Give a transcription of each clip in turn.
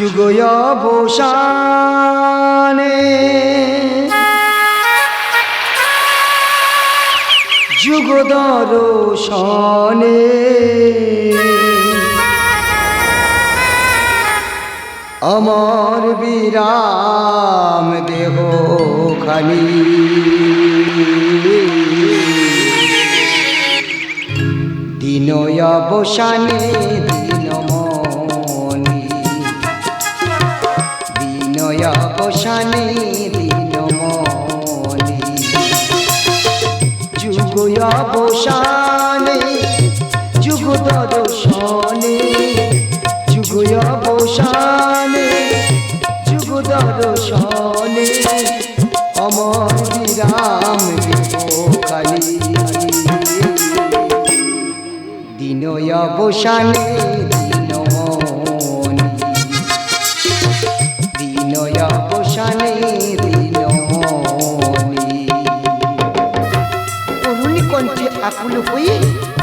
যুগয় বসানে যুগ দর্শনে আমার বিরাম দেহ খালি দিনয় অবসানে দিন মনে। যুগ অবসানে, যুগ দর্শনে, যুগ অবসানে, যুগ দর্শনে, অমর বিরাম কালী দিন অবসানে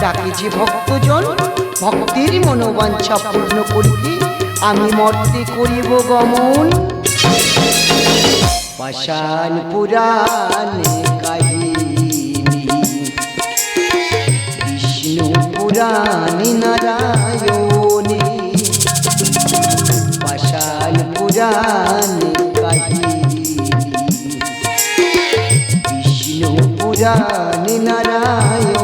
ডাকে যে ভক্তজন, ভক্তের মনোবাঞ্ছা পূর্ণ করিতে আমি মর্তে করিব গমন। পাষাণ পুরাণে বিষ্ণু পুরাণে নারায়ণী, পাষাণ পুরাণে কাহিনী, বিষ্ণু পুরাণে নারায়ণী।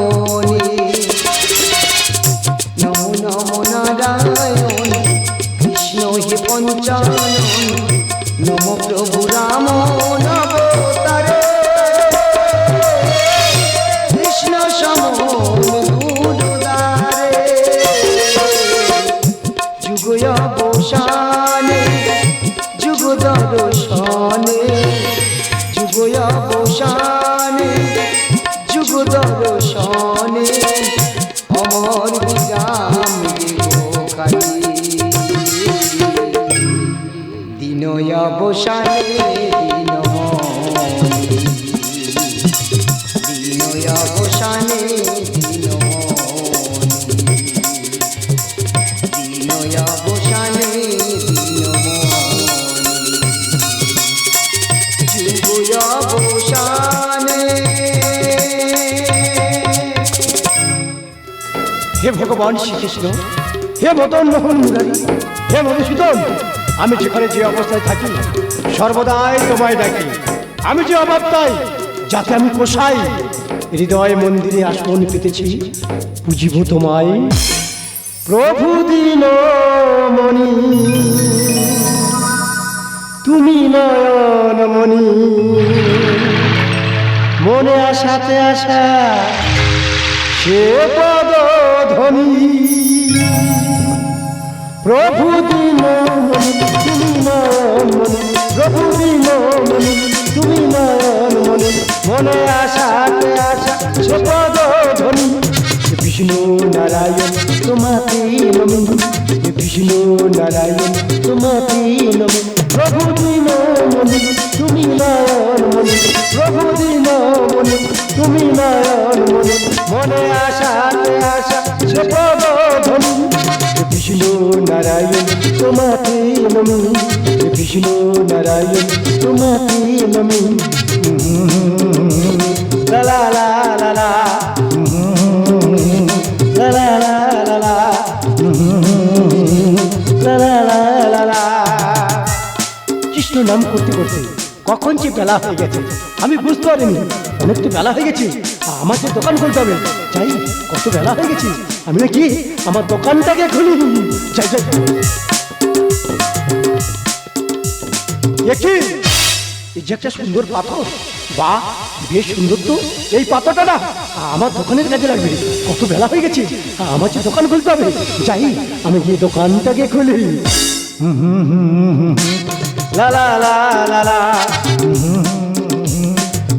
ভগবান শ্রীকৃষ্ণ। হে মদন মোহন মুরারি, হে মধুসূদন, আমি যেখানে যে অবস্থায় থাকি, সর্বদাই তোমায় ডাকি। আমি যে অভাব তাই যাতে আমি কোষাই হৃদয় মন্দিরে আসন পেতেছি, বুঝিব তোমায়। প্রভু দিন মণি, তুমি নয়ন মণি। মনে আসাতে আসা সে পদ ধ্বনি প্রভু দিনমণি তুমি মনমণি প্রভু দিনমণি তুমি মনমণি মনে আশাতে আশা, সুপদ বিষ্ণু নারায়ণ, তোমাতে নমি। বিষ্ণু নারায়ণ, তোমাতে নমি। প্রভু দিনমণি তোমাকে নমি বিষ্ণু নারায়ণ তোমাকে নমি লা লা লা কৃষ্ণ নাম করতে করতে কখন যে বেলা হয়ে গেছে আমি বুঝতে পারিনি অনেক তো বেলা হয়ে গেছে আমার যে দোকান খুলতে হবে যাই কত বেলা হয়ে গেছে আমি নাকি আমার দোকানটাকে খুলি যাই যাই দেখি? সুন্দর পাথর। বা, বেশ সুন্দর তো। এই পাথরটা না, আমার দোকানের কাজে লাগবে। কত বেলা হয়ে গেছে। আমার যে দোকান খুলতে হবে। যাই, আমি গিয়ে দোকানটাকে খুলি। লা লা লা লা লা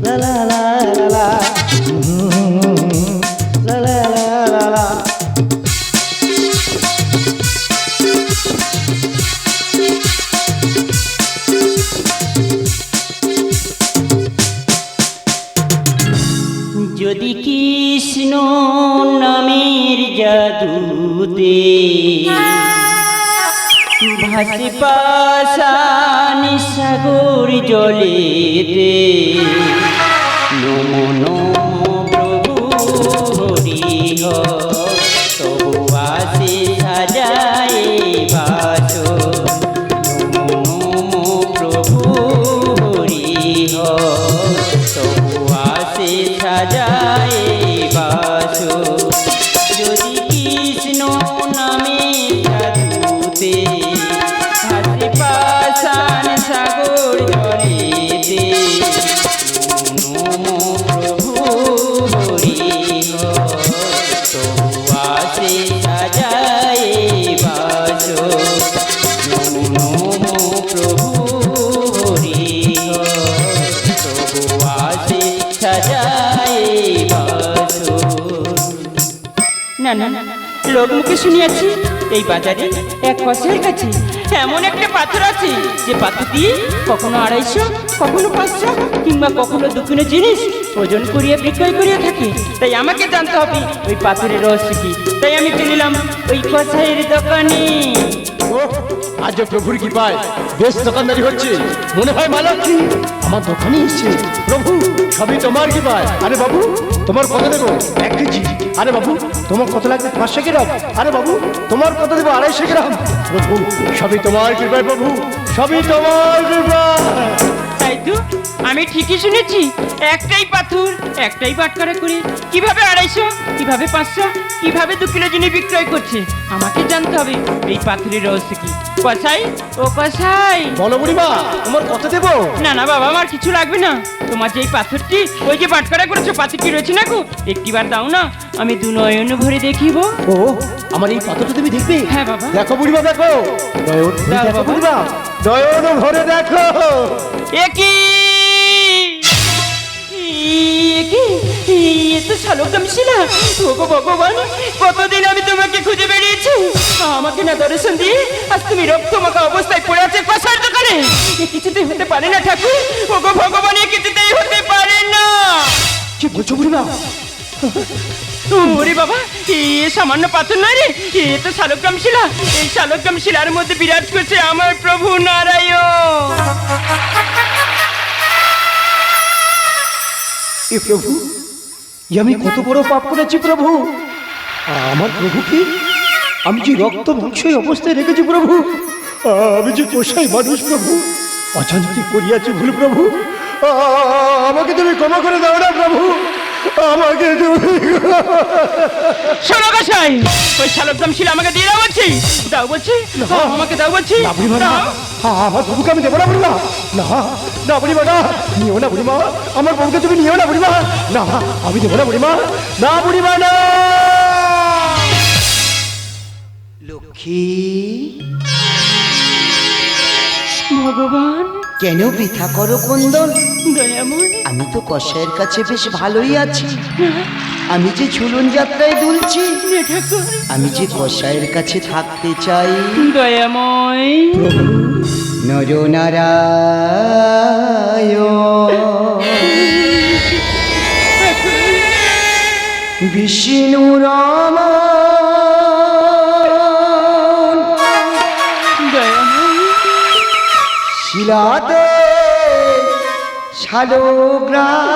লা লা লা লা। ভাসি পাশানি সাগর জলেতে। নমো নমো প্রভু হরি তবু আসি না না না লোক মুখে শুনিয়াছি, এই বাজারে এক কষের কাছে এমন একটা পাথর আছে, যে পাথর দিয়ে কখনো আড়াইশো, কখনো পাঁচশো, কিংবা কখনো দুখানো জিনিস ওজন করিয়া বিক্রয় করিয়া থাকে। তাই আমাকে জানতে হবে, ওই পাথরের রহস্য কি? তাই আমি চলিলাম ওই কষাইয়ের দোকানে। আজ প্রভুর কি পায় বেশ দোকানদারি হচ্ছে। মনে হয় মালাক্ষী আমার দোকানে এসছে। প্রভু, সবই তোমার কি পায় আরে বাবু, তোমার কত দেবো? এক কেজি। আরে বাবু তোমার কত লাগবে পাঁচশো গ্রাম আরে বাবু তোমার কত দেবো আড়াইশো গ্রাম প্রভু সবই তোমার কৃপায় প্রভু সবই তোমার কৃপায়। তাই তো আমি ঠিকই শুনেছি একটাই পাথর একটাই বাটকারা করে কীভাবে আড়াইশো কীভাবে পাঁচশো কীভাবে দু কিলো জিনিস বিক্রয় করছে আমাকে জানতে হবে। এই পাথরের রহস্য কি? কষাই ও কষাই বলো বুড়িমা তোমার কত দেবো? না না বাবা আমার কিছু লাগবে না। তোমার যে এই পাথরটি ওই যে বাটকারা করেছ পাথরটি রয়েছে না গো? একটিবার দাও না আমি দু নয়ন ভরে দেখিব। ও আমার এই পাথরটা তুমি দেখবে? হ্যাঁ, বাবা। দেখো বুড়িমা দেখো। দাও, দেখো বাবা। বুড়িমা। নয়ন ভরে দেখো। একই তো শালকদম শিলা। ওগো ভগবান কতদিন আমি তোমাকে খুঁজে বেরিয়েছি আমাকে না দর্শন দিয়ে আজ তুমি রক্ত রক্তমাখা অবস্থায় পড়ে আছে কষার দোকানে? এ কিছুতেই হতে পারে না ঠাকুর। ওগো ভগবান এ কিছুতেই হতে পারে না। কি বলছো বুড়িমা? ওরে বাবা, এ সামান্য পাথর নয় রে, এ তো শালগ্রাম শিলা। এই শালগ্রাম শিলার মধ্যে বিরাজ করছে আমার প্রভু নারায়ণ। এ প্রভু, এ আমি কত বড় পাপ করেছি প্রভু। আমার প্রভু কি আমি যে রক্ত মাংসই অবস্থায় রেখেছি প্রভু, আমি যে পোষাই মানুষ প্রভু, অজান্তি করিয়াছি ভুল প্রভু। আমাকে তুমি ক্ষমা করে দাও না প্রভু। আমাকে তুমি শোনো গোসাই ওই শালগ্রাম শিলা আমাকে দিয়ে দাও বলছি। দাও বলছি আমাকে দাও বলছি। না বুড়িমা না। হ্যাঁ, আমার প্রভুকে আমি দেবো না বুড়িমা না না বুড়িমা না। নিও না বুড়িমা আমার প্রভুকে তুমি নিও না বুড়িমা না আমি দেবো না বুড়িমা না বুড়িমা না। লক্ষ্মী। ভগবান। কেন বৃথা করো কুন্দন? দয়াময় আমি তো কষায়ের কাছে বেশ ভালোই আছি। আমি যে ঝুলন যাত্রায় দুলছি ঠাকুর। আমি যে কষায়ের কাছে থাকতে চাই। দয়াময় নরনারায়ণ বিষ্ণু শিলাতে শালগ্রাম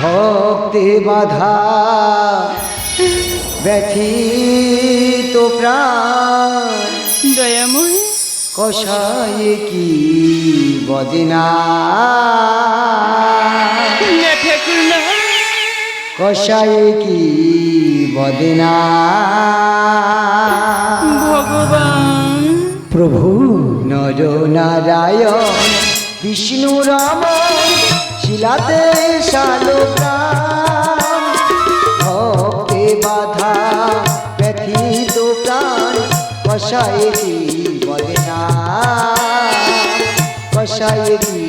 ভক্তে বাধা ব্যথিত প্রাণ। দয়াময়। কষায়ে কি বদিনা কষায়ে কি বদিনা। ভগবান। প্রভু নর নারায়ণ বিষ্ণু রাম শিলাতে শালগ্রাম ভক্তে বাধা ব্যথিত প্রাণ কষায়ে কি বদনা কষায়ে কি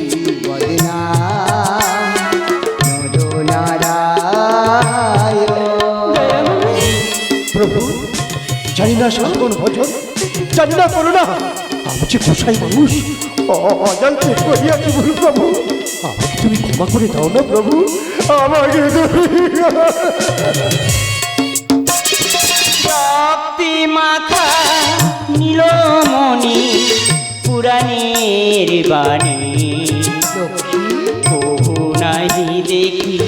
প্রভু, জানি না সাধন ভজন, জানি না করো না। আমি যে কষাই মানুষ অজান্তে করিয়াছি ভুল প্রভু। আমাকে তুমি ক্ষমা করে দাও না প্রভু, আমাকে তুমি মাথা নীলমণি, পুরাণের বাণী। দেখি।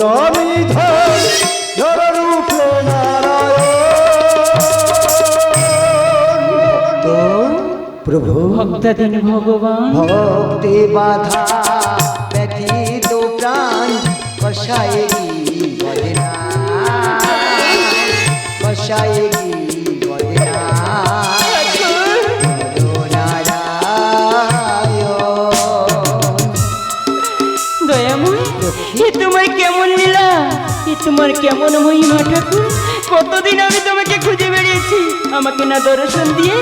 করুণানিধান জররূপ নারায়ণ প্রভু ভক্তাধীন ভগবান ভক্তি বাধা ব্যথিত প্রাণ কষায় কি বলে না কষায় তোমার কেমন মহিমা ঠাকুর? কতদিন আমি তোমাকে খুঁজে বেরিয়েছি আমাকে না দর্শন দিয়ে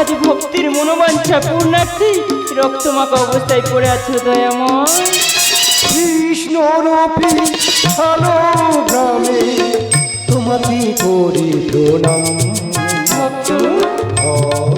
আজ ভক্তির মনোবাঞ্ছা পূর্ণার্থী রক্তমাখা অবস্থায় পড়ে আছো দয়াময়। কৃষ্ণ রূপী ছালো গ্রামে তোমাকে করি প্রণাম। ভক্ত।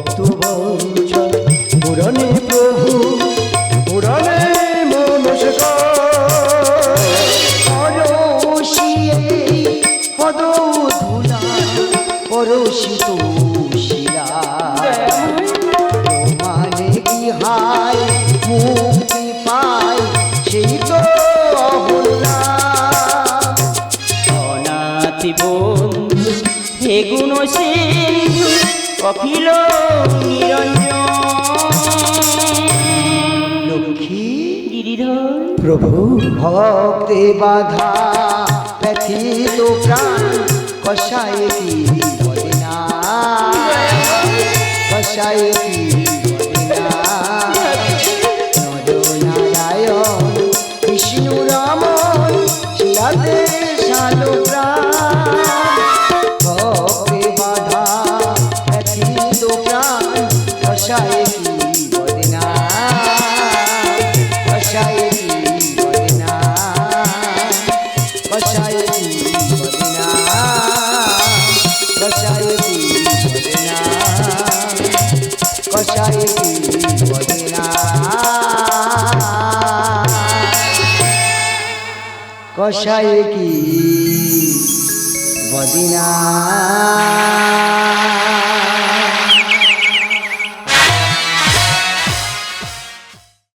গুণ সিন্ধু অখিল নিরঞ্জন। লক্ষ্মী গিরিধর প্রভু ভক্তে বাধা ব্যথিত প্রাণ কষায় না কষায় কষায় কি? বদিনা।